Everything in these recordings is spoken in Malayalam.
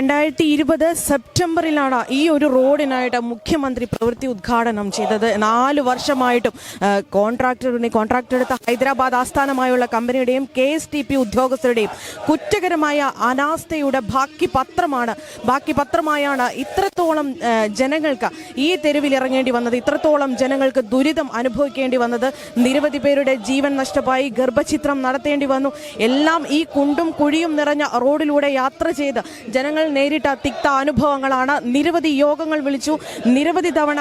രണ്ടായിരത്തി ഇരുപത് സെപ്റ്റംബറിലാണ് ഈ ഒരു റോഡിനായിട്ട് മുഖ്യമന്ത്രി പ്രവൃത്തി ഉദ്ഘാടനം ചെയ്തത്. നാല് വർഷമായിട്ടും കോൺട്രാക്ടറിനെ കോൺട്രാക്ടർ കോൺട്രാക്ട് എടുത്ത ഹൈദരാബാദ് ആസ്ഥാനമായുള്ള കമ്പനിയുടെയും കെ എസ് ടി പി ഉദ്യോഗസ്ഥരുടെയും കുറ്റകരമായ അനാസ്ഥയുടെ ബാക്കി പത്രമാണ്. ബാക്കി പത്രമായാണ് ഇത്രത്തോളം ജനങ്ങൾക്ക് ഈ തെരുവിൽ ഇറങ്ങേണ്ടി വന്നത് ഇത്രത്തോളം ജനങ്ങൾക്ക് ദുരിതം അനുഭവിക്കേണ്ടി വന്നത്. നിരവധി പേരുടെ ജീവൻ നഷ്ടമായി ഗർഭചിത്രം നടത്തേണ്ടി വന്നു. എല്ലാം ഈ കുണ്ടും കുഴിയും നിറഞ്ഞ റോഡിലൂടെ യാത്ര ചെയ്ത് ജനങ്ങൾ നേരിട്ട തിക്ത അനുഭവങ്ങളാണ്. നിരവധി യോഗങ്ങൾ വിളിച്ചു. നിരവധി തവണ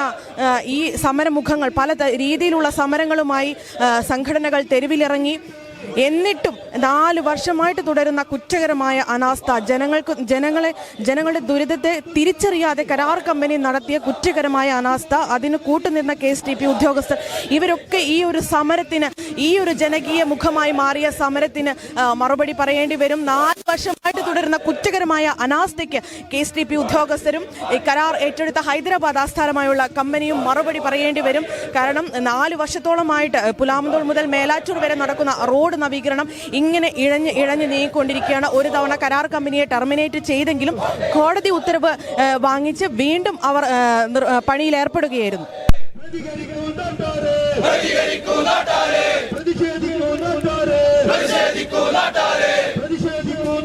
ഈ സമരമുഖങ്ങൾ പല രീതിയിലുള്ള സമരങ്ങളുമായി സംഘടനകൾ തെരുവിലിറങ്ങി. എന്നിട്ടും നാല് വർഷമായിട്ട് തുടരുന്ന കുറ്റകരമായ അനാസ്ഥ ജനങ്ങൾക്ക് ജനങ്ങളെ ജനങ്ങളുടെ ദുരിതത്തെ തിരിച്ചറിയാതെ കരാർ കമ്പനി നടത്തിയ കുറ്റകരമായ അനാസ്ഥ അതിന് കൂട്ടുനിന്ന കെ എസ് ടി പി ഉദ്യോഗസ്ഥർ ഇവരൊക്കെ ഈ ഒരു സമരത്തിന് ഈ ഒരു ജനകീയ മുഖമായി മാറിയ സമരത്തിന് മറുപടി പറയേണ്ടി വരും. നാല് വർഷമായിട്ട് തുടരുന്ന കുറ്റകരമായ അനാസ്ഥയ്ക്ക് കെ എസ് ഡി പി ഉദ്യോഗസ്ഥരും ഈ കരാർ ഏറ്റെടുത്ത ഹൈദരാബാദ് ആസ്ഥാനമായുള്ള കമ്പനിയും മറുപടി പറയേണ്ടി വരും. കാരണം നാല് വർഷത്തോളമായിട്ട് പുലാമന്തോൾ മുതൽ മേലാറ്റൂർ വരെ നടക്കുന്ന റോഡ് നവീകരണം ഇങ്ങനെ ഇഴഞ്ഞ് ഇഴഞ്ഞ് നീങ്ങിക്കൊണ്ടിരിക്കുകയാണ്. ഒരു തവണ കരാർ കമ്പനിയെ ടെർമിനേറ്റ് ചെയ്തെങ്കിലും കോടതി ഉത്തരവ് വാങ്ങിച്ച് വീണ്ടും അവർ പണിയിൽ ഏർപ്പെടുകയായിരുന്നു. പ്രതികരിക്കൂ നാട്ടാരെ. പ്രതിഷേധിക്കൂ നാട്ടാരെ പ്രതിഷേധിക്കൂ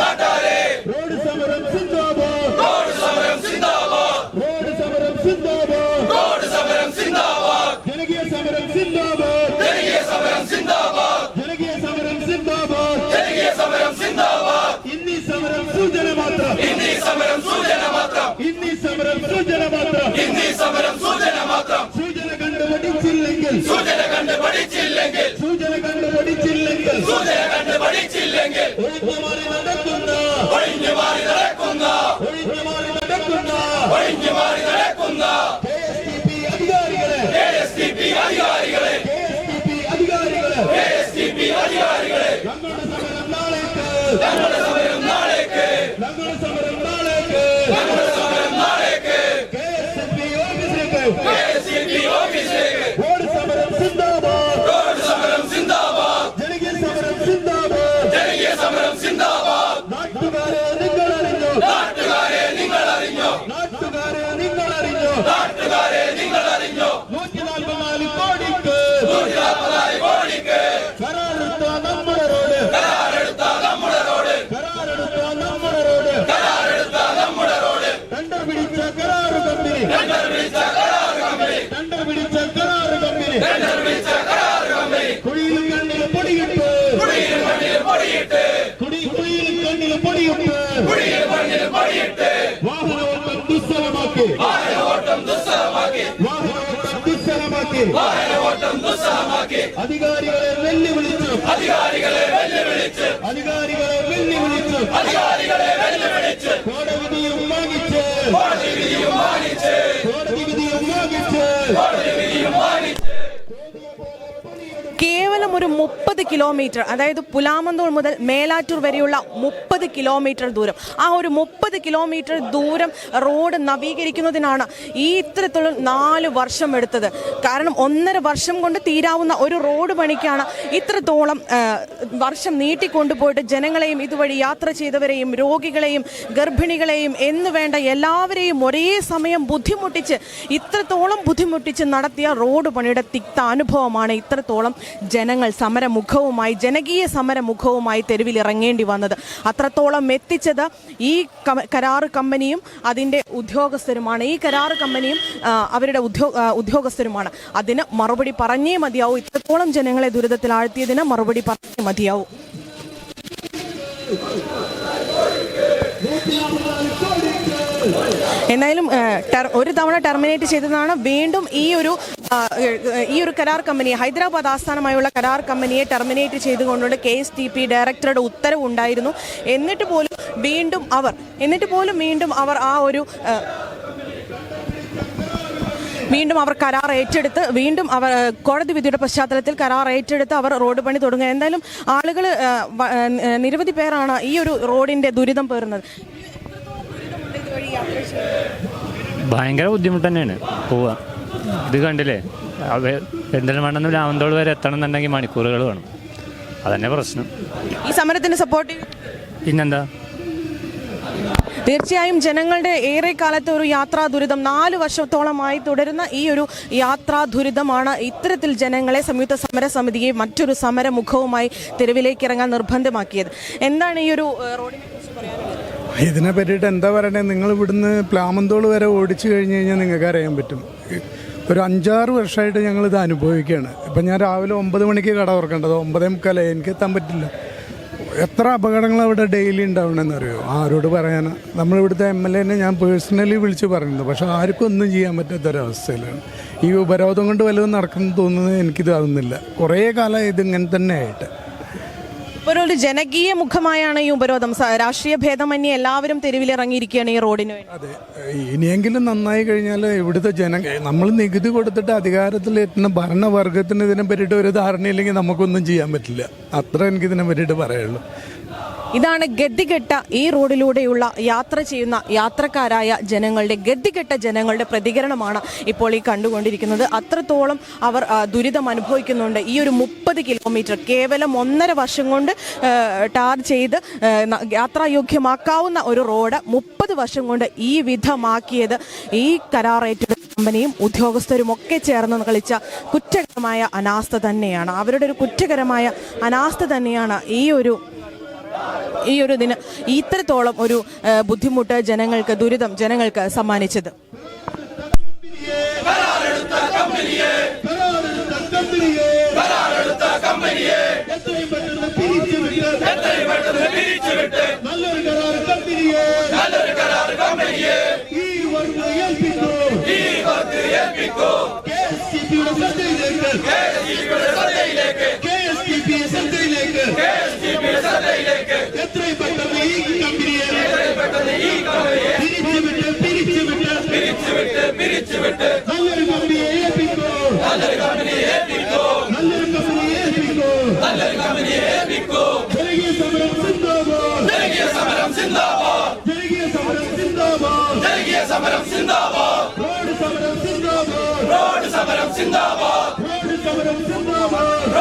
നാട്ടാരെ റോഡ് സമരം സിന്ദാബാദ് റോഡ് സമരം സിന്ദാബാദ് റോഡ് സമരം സിന്ദാബാദ്. റോഡ് സമരം സിന്ദാബാദ്. ജനകീയ സമരം സിന്ദാബാദ്. ജനകീയ സമരം സിന്ദാബാദ്. ജനകീയ സമരം സിന്ദാബാദ്. ജനകീയ സമരം സിന്ദാബാദ്. ഇന്നീ സമരം സൂചന മാത്രം. ഇന്നീ സമരം സൂചന മാത്രം. ഇന്നീ സമരം സൂചന മാത്രം. ഇന്നീ സമരം സൂചന മാത്രം. സൂചന കണ്ട് പഠിച്ചില്ലെങ്കിൽ സൂചന കണ്ട് പഠിച്ചില്ലെങ്കിൽ സൂചന കണ്ട് പഠിച്ചില്ലെങ്കിൽ സൂചന കണ്ട് പഠിച്ചില്ലെങ്കിൽ ഒഴിഞ്ഞു മാറി നടക്കുന്ന. ഒഴിഞ്ഞു മാറി നടക്കുന്ന. ഒഴിഞ്ഞു മാറി നടക്കുന്ന. ഒഴിഞ്ഞു മാറി KSTP അധികാരികളെ. അധികാരികളെ. അധികാരികളെ. ഞങ്ങളുടെ സമരം നാളേക്ക്. നിങ്ങൾ അറിഞ്ഞോ നൂറ്റി നാൽപ്പത്തിനാല് കോടിക്ക് നൂറ്റി നാൽപ്പത്തിനാല് കോടിക്ക് കരാറെടുത്ത നമ്മുടെ റോഡ് കരാറെടുത്ത നമ്മുടെ റോഡ് കരാറെടുത്ത നമ്മുടെ റോഡ് കരാറെടുത്ത നമ്മുടെ റോഡ് ടെൻഡർ പിടിച്ച കരാറ് കമ്പനി ടെൻഡർ പിടിച്ച കരാറ് കമ്പനി ടെൻഡർ പിടിച്ച കരാറ് കമ്പനി ടെൻഡർ പിടിച്ച കരാറ് കമ്പനി കുഴിയിലും കണ്ണിൽ പൊടിയിട്ട് കുഴിയിലും കണ്ണിൽ പൊടിയിട്ട് കുടി കുഴിയിലും കണ്ണിൽ പൊടിയിട്ട് കുഴിയിലും കണ്ണിൽ പൊടിയിട്ട് വാഹനോട്ടം ദുസ്സലമാക്കി വാഹനോട്ടം ദുസ്സലമാക്കി വാഹനോട്ടം ദുസ്സലമാക്കി വാഹനോട്ടം ദുസ്സലമാക്കി അധികാരികളെ വെല്ലുവിളിച്ചു അധികാരികളെ വെല്ലുവിളിച്ച് അധികാരികളെ വെല്ലുവിളിച്ചു അധികാരികളെ വെല്ലുവിളിച്ച് കോടതി വിധിയും വാങ്ങിച്ച് കോടതി വിധിയും വാങ്ങിച്ച് കോടതി വിധിയും വാങ്ങിച്ച് കോടതി വിധിയും വാങ്ങിച്ച് കേവലം ഒരു മുപ്പത് കിലോമീറ്റർ അതായത് പുലാമന്തോൾ മുതൽ മേലാറ്റൂർ വരെയുള്ള മുപ്പത് കിലോമീറ്റർ ദൂരം. ആ ഒരു മുപ്പത് കിലോമീറ്റർ ദൂരം റോഡ് നവീകരിക്കുന്നതിനാണ് ഈ ഇത്തരത്തിലുള്ള നാല് വർഷം എടുത്തത്. കാരണം ഒന്നര വർഷം കൊണ്ട് തീരാവുന്ന ഒരു റോഡ് പണിക്കാണ് ഇത്രത്തോളം വർഷം നീട്ടിക്കൊണ്ടുപോയിട്ട് ജനങ്ങളെയും ഇതുവഴി യാത്ര ചെയ്തവരെയും രോഗികളെയും ഗർഭിണികളെയും എന്ന് വേണ്ട എല്ലാവരെയും ഒരേ സമയം ബുദ്ധിമുട്ടിച്ച് ഇത്രത്തോളം ബുദ്ധിമുട്ടിച്ച് നടത്തിയ റോഡ് പണിയുടെ തിക്ത അനുഭവമാണ് ഇത്രത്തോളം ജനങ്ങൾ സമരമുഖവുമായി ജനകീയ സമര മുഖവുമായി തെരുവിലിറങ്ങേണ്ടി വന്നത്. അത്രത്തോളം എത്തിച്ചത് ഈ കരാറ് കമ്പനിയും അതിന്റെ ഉദ്യോഗസ്ഥരുമാണ്. ഈ കരാറ് കമ്പനിയും അവരുടെ ഉദ്യോ ഉദ്യോഗസ്ഥരുമാണ്. അതിന് മറുപടി പറഞ്ഞേ മതിയാവൂ. ഇത്രത്തോളം ജനങ്ങളെ ദുരിതത്തിലാഴ്ത്തിയതിന് മറുപടി പറഞ്ഞേ മതിയാവൂ. ടെർ- ഒരു തവണ ടെർമിനേറ്റ് ചെയ്തതാണ്. വീണ്ടും ഈ ഒരു ഈ ഒരു കരാർ കമ്പനി ഹൈദരാബാദ് ആസ്ഥാനമായുള്ള കരാർ കമ്പനിയെ ടെർമിനേറ്റ് ചെയ്തുകൊണ്ടുണ്ട് കെ എസ് ടി പി ഡയറക്ടറുടെ ഉത്തരവ് ഉണ്ടായിരുന്നു. എന്നിട്ട് പോലും വീണ്ടും അവർ എന്നിട്ട് പോലും വീണ്ടും അവർ ആ ഒരു വീണ്ടും അവർ കരാർ ഏറ്റെടുത്ത് വീണ്ടും അവർ കോടതി വിധിയുടെ പശ്ചാത്തലത്തിൽ കരാർ ഏറ്റെടുത്ത് അവർ റോഡ് പണി തുടങ്ങുക. എന്തായാലും ആളുകൾ നിരവധി പേരാണ് ഈ ഒരു റോഡിന്റെ ദുരിതം പേറുന്നത്. ഭയങ്കര ബുദ്ധിമുട്ട് തന്നെയാണ് പോവുക. ഇത് കണ്ടില്ലേ? പെരിന്തൽമണ്ണെന്ന് രാമന്തോൾ വരെ എത്തണം എന്നുണ്ടെങ്കിൽ മണിക്കൂറുകൾ വേണം. അതന്നെ പ്രശ്നം. ഈ സമരത്തിന് സപ്പോർട്ട് പിന്നെന്താ? തീർച്ചയായും ജനങ്ങളുടെ ഏറെ കാലത്തെ ഒരു യാത്രാ ദുരിതം നാല് വർഷത്തോളമായി തുടരുന്ന ഈ ഒരു യാത്രാ ദുരിതമാണ് ഇത്തരത്തിൽ ജനങ്ങളെ സംയുക്ത സമര സമിതിയെ മറ്റൊരു സമരമുഖവുമായി തെരുവിലേക്ക് ഇറങ്ങാൻ നിർബന്ധമാക്കിയത്. എന്താണ് ഈ ഒരു ഏഹ്, റോഡിനെ കുറിച്ച് പറയാനുള്ളത്? ഇതിനെ പറ്റിയിട്ട് എന്താ പറയണേ? നിങ്ങൾ ഇവിടുന്ന് പ്ലാമന്തോൾ വരെ ഓടിച്ചു കഴിഞ്ഞ് കഴിഞ്ഞാൽ നിങ്ങൾക്ക് അറിയാൻ പറ്റും. ഒരു അഞ്ചാറ് വർഷമായിട്ട് ഞങ്ങളിത് അനുഭവിക്കുകയാണ്. ഇപ്പം ഞാൻ രാവിലെ ഒമ്പത് മണിക്ക് കട തുറക്കേണ്ടത്. ഒമ്പതേ മുക്കാലേ എനിക്ക് എത്താൻ പറ്റില്ല. എത്ര അപകടങ്ങൾ അവിടെ ഡെയിലി ഉണ്ടാവണമെന്ന് അറിയോ? ആരോട് പറയാനാ? നമ്മളിവിടുത്തെ എം എൽ എനെ ഞാൻ പേഴ്സണലി വിളിച്ച് പറയുന്നത് പക്ഷെ ആർക്കും ഒന്നും ചെയ്യാൻ പറ്റാത്തൊരവസ്ഥയിലാണ്. ഈ ഉപരോധം കൊണ്ട് വല്ലതും നടക്കുന്നു തോന്നുന്നത് എനിക്കിത് ആവുന്നില്ല കുറേ കാലം ഇതിങ്ങനെ തന്നെ ആയിട്ട് ഇപ്പോൾ ഒരു ജനകീയ മുഖമായാണ് ഈ ഉപരോധം. രാഷ്ട്രീയ ഭേദമന്യേ എല്ലാവരും തെരുവിലിറങ്ങിയിരിക്കുകയാണ് ഈ റോഡിന് അതെ. ഇനിയെങ്കിലും നന്നായി കഴിഞ്ഞാൽ ഇവിടുത്തെ ജന നമ്മൾ നികുതി കൊടുത്തിട്ട് അധികാരത്തിലെത്തുന്ന ഭരണവർഗത്തിന് ഇതിനെ പറ്റിയിട്ട് ഒരു ധാരണയില്ലെങ്കിൽ നമുക്കൊന്നും ചെയ്യാൻ പറ്റില്ല. അത്ര എനിക്ക് ഇതിനെ പറ്റിയിട്ട് പറയുള്ളൂ ഇതാണ് ഗതികെട്ട ഈ റോഡിലൂടെയുള്ള യാത്ര ചെയ്യുന്ന യാത്രക്കാരായ ജനങ്ങളുടെ ഗതികെട്ട ജനങ്ങളുടെ പ്രതികരണമാണ് ഇപ്പോൾ ഈ കണ്ടുകൊണ്ടിരിക്കുന്നത്. അത്രത്തോളം അവർ ദുരിതം അനുഭവിക്കുന്നുണ്ട്. ഈ ഒരു മുപ്പത് കിലോമീറ്റർ കേവലം ഒന്നര വർഷം കൊണ്ട് ടാർ ചെയ്ത് യാത്രായോഗ്യമാക്കാവുന്ന ഒരു റോഡ് മുപ്പത് വർഷം കൊണ്ട് ഈ വിധമാക്കിയത് ഈ കരാറേറ്റെടുത്ത കമ്പനിയും ഉദ്യോഗസ്ഥരും ഒക്കെ ചേർന്ന് കളിച്ച കുറ്റകരമായ അനാസ്ഥ തന്നെയാണ്. അവരുടെ ഒരു കുറ്റകരമായ അനാസ്ഥ തന്നെയാണ് ഈ ഒരു ഈ ഒരു ദിനം ഇത്രത്തോളം ഒരു ബുദ്ധിമുട്ട് ജനങ്ങൾക്ക് ദുരിതം ജനങ്ങൾക്ക് സമ്മാനിച്ചത്. നല്ലൊരു കരാർ സമരം സിന്ദാബാദ്. ജനകീയ സമരം സിന്ദാബാദ്. റോഡ് സമരം സിന്ദാബാദ്. റോഡ് സമരം സിന്ദാബാദ്. റോഡ് സമരം സിന്ദാബാദ്.